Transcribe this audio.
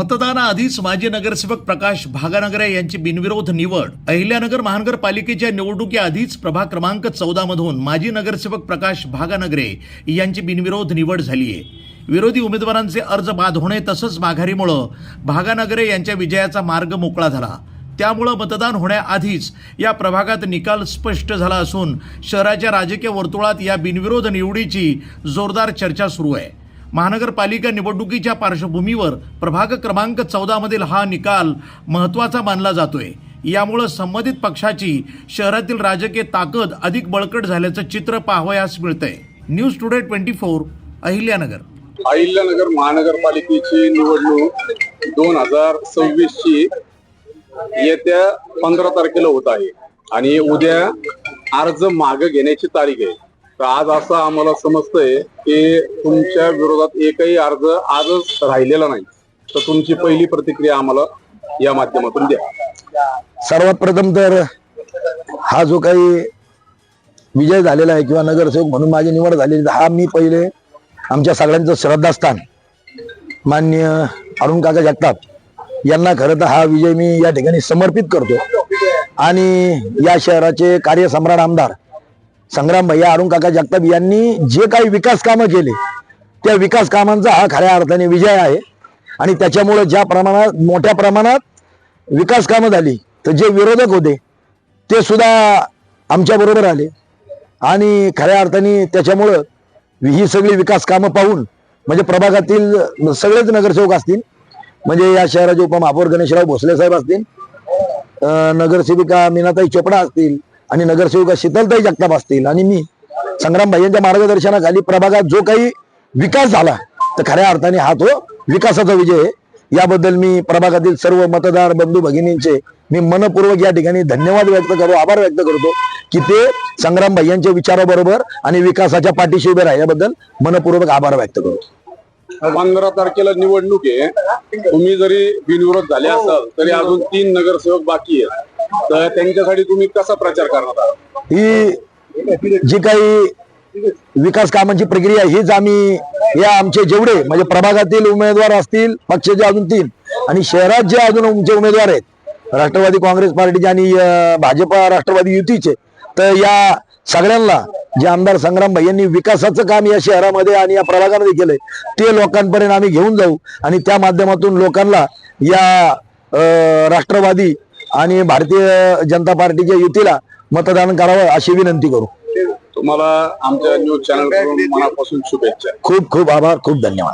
मतदानाआधीच माजी नगरसेवक प्रकाश भागानगरे यांची बिनविरोध निवड. अहिल्यानगर महानगरपालिकेच्या निवडणुकीआधीच प्रभाग क्रमांक चौदा मधून माजी नगरसेवक प्रकाश भागानगरे यांची बिनविरोध निवड झाली आहे विरोधी उमेदवारांचे अर्ज बाद होणे तसंच माघारीमुळं भागानगरे यांच्या विजयाचा मार्ग मोकळा झाला. त्यामुळं मतदान होण्याआधीच या प्रभागात निकाल स्पष्ट झाला असून शहराच्या राजकीय वर्तुळात या बिनविरोध निवडीची जोरदार चर्चा सुरू आहे. महानगरपालिका निवडणुकीच्या पार्श्वभूमीवर प्रभाग क्रमांक चौदामधील हा निकाल महत्त्वाचा मानला जातोय. यामुळं संबंधित पक्षाची शहरातील राजकीय ताकद अधिक बळकट झाल्याचं चित्र पाहावयास मिळतंय. News today twenty four Ahilyanagar. Ahilyanagar महानगरपालिकेची निवडणूक दोन हजार सव्वीस ची येत्या पंधरा तारखेला होत आहे. आणि उद्या अर्ज मागे घेण्याची तारीख आहे. तर आज असं आम्हाला समजतंय की तुमच्या विरोधात एकही अर्ज आजच राहिलेला नाही. तर तुमची पहिली प्रतिक्रिया आम्हाला या माध्यमातून द्या. सर्वात प्रथम तर हा जो काही विजय झालेला आहे किंवा नगरसेवक म्हणून माझी निवड झालेली हा मी पहिले आमच्या सगळ्यांचं श्रद्धास्थान मान्य अरुण काका जगताप यांना खरं तर हा विजय मी या ठिकाणी समर्पित करतो. आणि या शहराचे कार्यसम्राट आमदार संग्राम भैया अरुण काका जगताप यांनी जे काही विकास कामं केले त्या विकास कामांचा हा खऱ्या अर्थाने विजय आहे. आणि त्याच्यामुळे ज्या प्रमाणात मोठ्या प्रमाणात विकास कामं झाली तर जे विरोधक होते ते सुद्धा आमच्याबरोबर आले. आणि खऱ्या अर्थाने त्याच्यामुळं ही सगळी विकास कामं पाहून म्हणजे प्रभागातील सगळेच नगरसेवक असतील म्हणजे या शहराचे उपमहापौर गणेशराव भोसले साहेब असतील नगरसेविका मीनाताई चोपडा असतील आणि नगरसेविका शीतलताई जगताप असतील आणि मी संग्राम भाईंच्या मार्गदर्शनाखाली प्रभागात जो काही विकास झाला तर खऱ्या अर्थाने हा तो विकासाचा विजय आहे. याबद्दल मी प्रभागातील सर्व मतदार बंधू भगिनींचे मी मनपूर्वक या ठिकाणी धन्यवाद व्यक्त करतो आभार व्यक्त करतो की ते संग्राम भाईयांच्या विचाराबरोबर आणि विकासाच्या पाठीशी उभे राहिल्याबद्दल मनपूर्वक आभार व्यक्त करतो. पंधरा तारखेला निवडणूक आहे. तुम्ही जरी बिनविरोध झाले असाल तरी अजून तीन नगरसेवक बाकी आहेत. तर त्यांच्यासाठी तुम्ही कसा प्रचार करणार आहात? ही जी काही विकास कामांची प्रक्रिया हीच आम्ही या आमचे जेवढे म्हणजे प्रभागातील उमेदवार असतील पक्षाचे अजून तीन आणि शहरात जे अजून आमचे उमेदवार आहेत राष्ट्रवादी काँग्रेस पार्टीचे आणि भाजपा राष्ट्रवादी युतीचे तर या सगळ्यांना जे आमदार संग्राम भाई विकासाचं काम या शहरामध्ये आणि या प्रभागामध्ये केलंय ते लोकांपर्यंत आम्ही घेऊन जाऊ आणि त्या माध्यमातून लोकांना या राष्ट्रवादी आणि भारतीय जनता पार्टीच्या युतीला मतदान करावं अशी विनंती करू. तुम्हाला आमच्या न्यूज चॅनल मनापासून शुभेच्छा. खूप खूप आभार खूप धन्यवाद.